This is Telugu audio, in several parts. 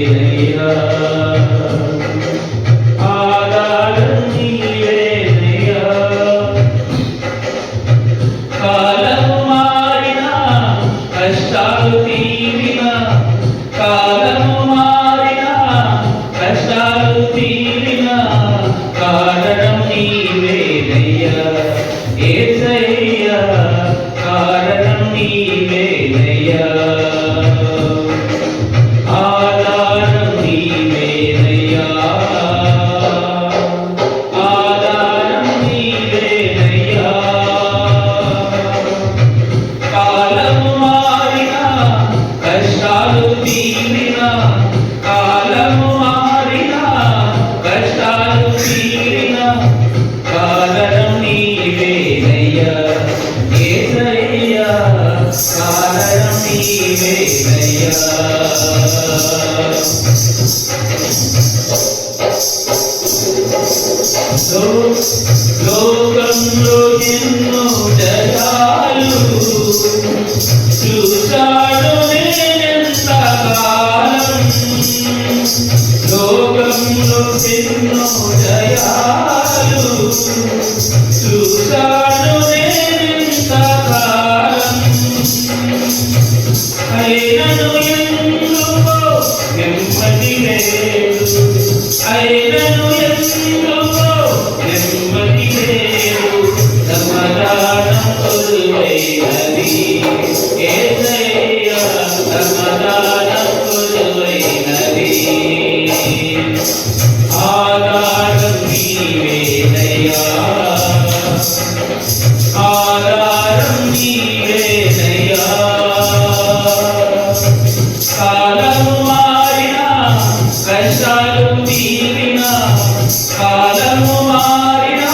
Deus. É లోకంలో ఎన్నో జయాలు చూశాను నేనెంత కాలం లోకంలో ఎన్నో జయాలు I remember. తీరినా కాలము మారినా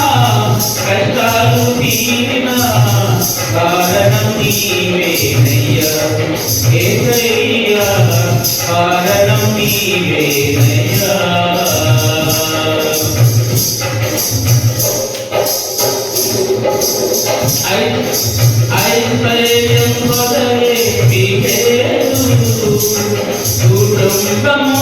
కష్టాలు తీరినా కారణం నీవేనయ్యా ఏసయ్యా కారణం నీవేనయ్యా ఐశ్వర్యం కొదవే వివేదు కుటుంబములో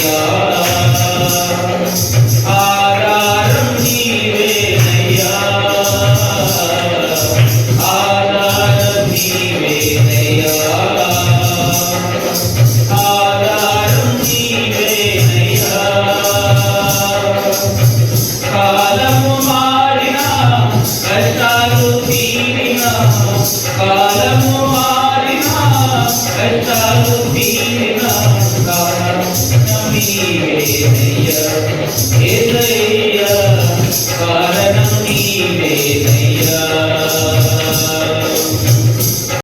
ಕರ್ತಾರು ದೀನ ಕಾರಣ ನಮೀ ವೇದಯ್ಯ